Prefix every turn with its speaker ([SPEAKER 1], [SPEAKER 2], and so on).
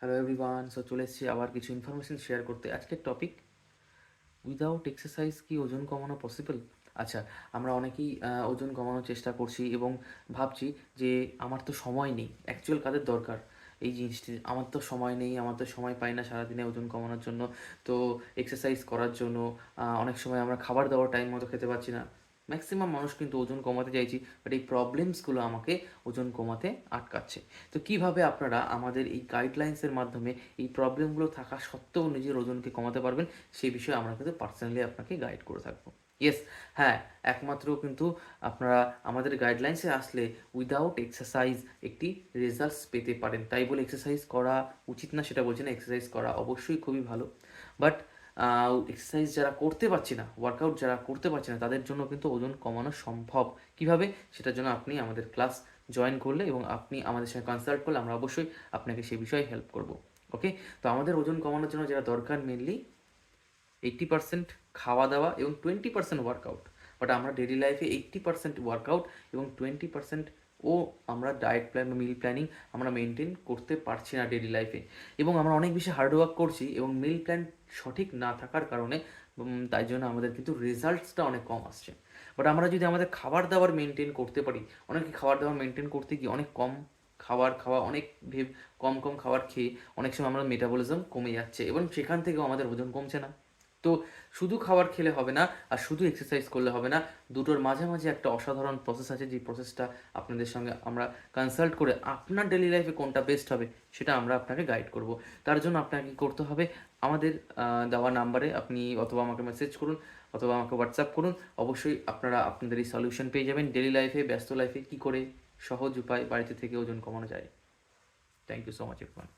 [SPEAKER 1] Hello everyone so চলে এসেছি আবার কিছু ইনফরমেশন শেয়ার করতে। আজকের টপিক উইদাউট এক্সারসাইজ কি ওজন কমানো পসিবল আচ্ছা আমরা অনেকেই ওজন কমানোর চেষ্টা করছি এবং ভাবছি যে আমার তো সময় নেই অ্যাকচুয়াল কাদের দরকার? এই জিনিসটি, আমার তো সময় নেই, আমার তো সময় পাই না সারাদিনে ওজন কমানোর জন্য। তো এক্সারসাইজ করার জন্য অনেক সময় আমরা খাবার দাবার টাইম মতো খেতে পারছি না। ম্যাক্সিমাম মানুষ কিন্তু ওজন কমাতে চাইছি বাট এই প্রবলেমসগুলো আমাকে ওজন কমাতে আটকাচ্ছে। তো কীভাবে আপনারা আমাদের এই গাইডলাইন্সের মাধ্যমে এই প্রবলেমগুলো থাকা সত্ত্বেও নিজের ওজনকে কমাতে পারবেন, সেই বিষয়ে আমরা কিন্তু পার্সোনালি আপনাকে গাইড করে থাকব। ইয়েস হ্যাঁ একমাত্র কিন্তু আপনারা আমাদের গাইডলাইন্সে আসলে উইদাউট এক্সারসাইজ একটি রেজাল্টস পেতে পারেন। তাই বলে এক্সারসাইজ করা উচিত না, সেটা বলছি না এক্সারসাইজ করা অবশ্যই খুবই ভালো। বাট এক্সারসাইজ যারা করতে পারছি না ওয়ার্কআউট যারা করতে পারছি না, তাদের জন্য কিন্তু ওজন কমানো সম্ভব। কীভাবে? সেটার জন্য আপনি আমাদের ক্লাস জয়েন করলে এবং আপনি আমাদের সঙ্গে কনসাল্ট করলে আমরা অবশ্যই আপনাকে সেই বিষয়ে হেল্প করব। ওকে তো আমাদের ওজন কমানোর জন্য যেটা দরকার মেনলি এইট্টি পার্সেন্ট খাওয়া দাওয়া এবং টোয়েন্টি পার্সেন্ট ওয়ার্কআউট বাট আমরা ডেলি লাইফে এইট্টি পার্সেন্ট ওয়ার্কআউট এবং টোয়েন্টি পার্সেন্ট ও আমরা ডায়েট প্ল্যান বা মিল প্ল্যানিং আমরা মেনটেন করতে পারছি না ডেলি লাইফে এবং আমরা অনেক বেশি হার্ডওয়ার্ক করছি এবং মিল প্ল্যান সঠিক না থাকার কারণে তাই জন্য আমাদের কিন্তু রেজাল্টসটা অনেক কম আসছে। বাট আমরা যদি আমাদের খাবার দাবার মেনটেন করতে পারি, অনেকে খাবার দাবার মেনটেন করতে গিয়ে অনেক কম খাবার খাওয়া, অনেক কম কম খাবার খেয়ে অনেক সময় আমাদের মেটাবলিজম কমে যাচ্ছে এবং সেখান থেকেও আমাদের ওজন কমছে না। তো শুধু খাবার খেলে হবে না, আর শুধু এক্সারসাইজ করলে হবে না, দুটোর মাঝামাঝি একটা অসাধারণ প্রসেস আছে যে প্রসেসটা আপনাদের সঙ্গে আমরা কনসাল্ট করে আপনার ডেলি লাইফে কোনটা বেস্ট হবে, সেটা আমরা আপনাকে গাইড করব। তার জন্য আপনাকে কি করতে হবে আমাদের দেওয়া নাম্বারে আপনি অথবা আমাকে মেসেজ করুন, অথবা আমাকে হোয়াটসঅ্যাপ করুন, অবশ্যই আপনারা আপনাদের এই সলিউশন পেয়ে যাবেন ডেলি লাইফে ব্যস্ত লাইফে কি করে সহজ উপায় বাড়িতে থেকে ওজন কমানো যায়। Thank you so much everyone